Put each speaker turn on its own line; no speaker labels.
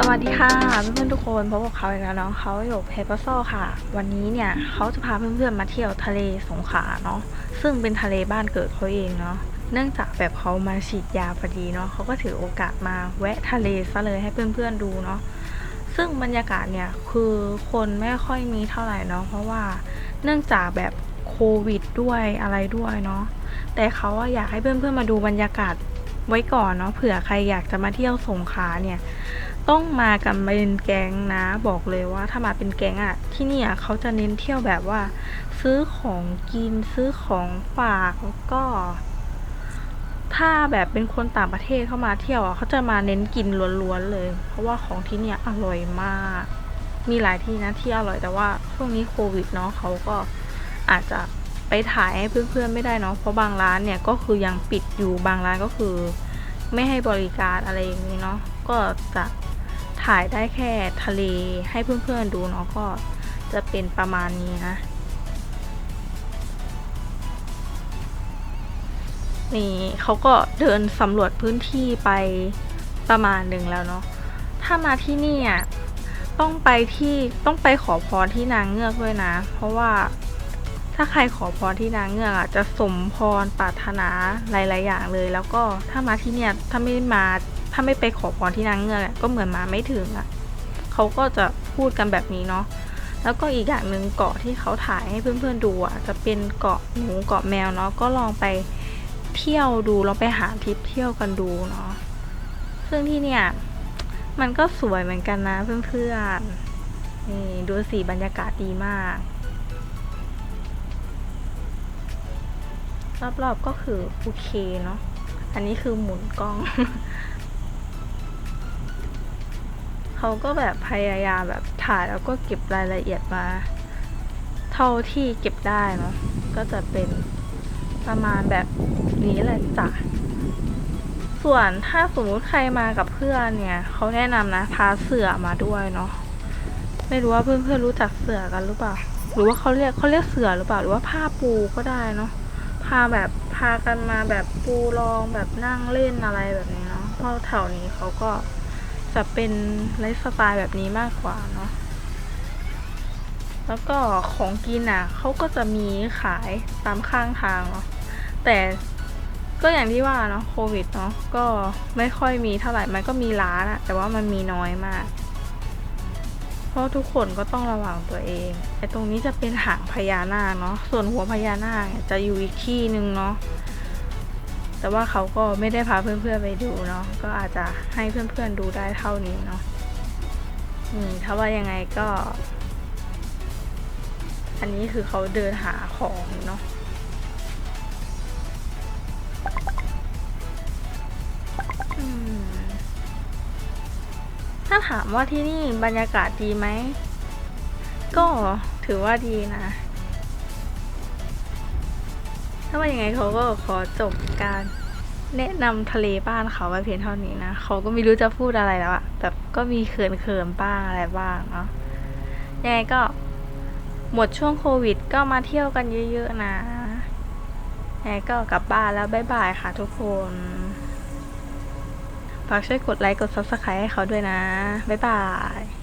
สวัสดีค่ะเพื่อนๆทุกคนพบกับเขาอีกแล้วเนาะเขาหยกเฮปโซค่ะ วันนี้เนี่ยเขาจะพาเพื่อนๆมาเที่ยวทะเลสงขลาเนาะซึ่งเป็นทะเลบ้านเกิดเขาเองเนาะเนื่องจากแบบเขามาฉีดยาพอดีเนาะเขาก็ถือโอกาสมาแวะทะเลซะเลยให้เพื่อนๆดูเนาะซึ่งบรรยากาศเนี่ยคือคนไม่ค่อยมีเท่าไหร่เนาะเพราะว่าเนื่องจากแบบโควิดด้วยอะไรด้วยเนาะแต่เขาอะอยากให้เพื่อนๆมาดูบรรยากาศไว้ก่อนเนาะเผื่อใครอยากจะมาเที่ยวสงขลาเนี่ย ต้องมากันเป็นแก๊งนะบอกเลยว่าถ้ามาเป็นแก๊งอะที่นี่ยเขาจะเน้นเที่ยวแบบว่า ซื้อของกินซื้อของฝากแล้วก็ ถ้าแบบเป็นคนต่างประเทศเข้ามาเที่ยวอะเขาจะมาเน้นกินล้วนๆเลย เพราะว่าของที่เนี่ยอร่อยมาก มีหลายที่นะที่อร่อยแต่ว่าช่วงนี้โควิดเนาะเขาก็อาจจะไปถ่ายให้เพื่อนๆไม่ได้เนาะเพราะบางร้านเนี่ยก็คือยังปิดอยู่บางร้านก็คือ ไม่ให้บริการอะไรอย่างนี้เนาะก็จะ ถ่ายได้แค่ทะเลให้เพื่อนๆดูเนาะก็จะเป็นประมาณนี้นะ นี่เขาก็เดินสำรวจพื้นที่ไปประมาณหนึ่งแล้วเนาะถ้ามาที่นี่อะต้องไปที่ต้องไปขอพรที่นางเงือกด้วยนะ เพราะว่าถ้าใครขอพรที่นางเงือกอะจะสมพรปรารถนาหลายๆอย่างเลย แล้วก็ถ้ามาที่เนี่ยถ้าไม่มา ถ้าไม่ไปขอพรที่นางเงือกก็เหมือนมาไม่ถึงอะเขาก็จะพูดกันแบบนี้เนาะแล้วก็อีกอย่างหนึ่งเกาะที่เขาถ่ายให้เพื่อนๆดูอะจะเป็นเกาะหมูเกาะแมวเนาะก็ลองไปเที่ยวดูลองไปหาทริปเที่ยวกันดูเนาะซึ่งที่เนี่ยมันก็สวยเหมือนกันนะเพื่อนๆนี่ดูสีบรรยากาศดีมาก รอบๆก็คือโอเคเนาะอันนี้คือหมุนกล้อง เขาก็แบบพยายามแบบถ่ายแล้วก็เก็บรายละเอียดมา เท่าที่เก็บได้เนาะก็จะเป็นประมาณแบบนี้แหละจ้ะส่วนถ้าสมมุติใครมากับเพื่อนเนี่ยเขาแนะนำนะพาเสือมาด้วยเนาะไม่รู้ว่าเพื่อนๆรู้จักเสือกันหรือเปล่า หรือว่าเขาเรียกเขาเรียกเสือหรือเปล่า หรือว่าผ้าปูก็ได้เนาะพาแบบพากันมาแบบปูรองแบบนั่งเล่นอะไรแบบนี้เนาะเพราะแถวนี้เขาก็ จะเป็นไลฟ์สไตล์แบบนี้มากกว่าเนาะแล้วก็ของกินอะเขาก็จะมีขายตามข้างทางเนาะแต่ก็อย่างที่ว่าเนาะโควิดเนาะก็ไม่ค่อยมีเท่าไหร่มันก็มีร้านอะแต่ว่ามันมีน้อยมาก เพราะทุกคนก็ต้องระวังตัวเองไอ้ตรงนี้จะเป็นหางพญานาคเนาะส่วนหัวพญานาคเนี่ยจะอยู่อีกที่หนึ่งเนาะ แต่ว่าเขาก็ไม่ได้พาเพื่อนๆไปดูเนาะก็อาจจะให้เพื่อนๆดูได้เท่านี้เนาะอืมถ้าว่ายังไงก็ อันนี้คือเขาเดินหาของเนาะถ้าถามว่าที่นี่บรรยากาศดีไหม ก็ถือว่าดีนะ ถ้าว่ายังไงเขาก็ขอจบการแนะนำทะเลบ้านเขาไว้เพียงเท่านี้นะเขาก็ไม่รู้จะพูดอะไรแล้วอะแต่ก็มีเขินๆบ้างอะไรบ้างเนาะยังไงก็หมดช่วงโควิดก็มาเที่ยวกันเยอะๆนะยังไงก็กลับบ้านแล้วบ๊ายบายค่ะทุกคนฝากช่วยกดไลค์กด subscribe ให้เขาด้วยนะ บ๊ายบาย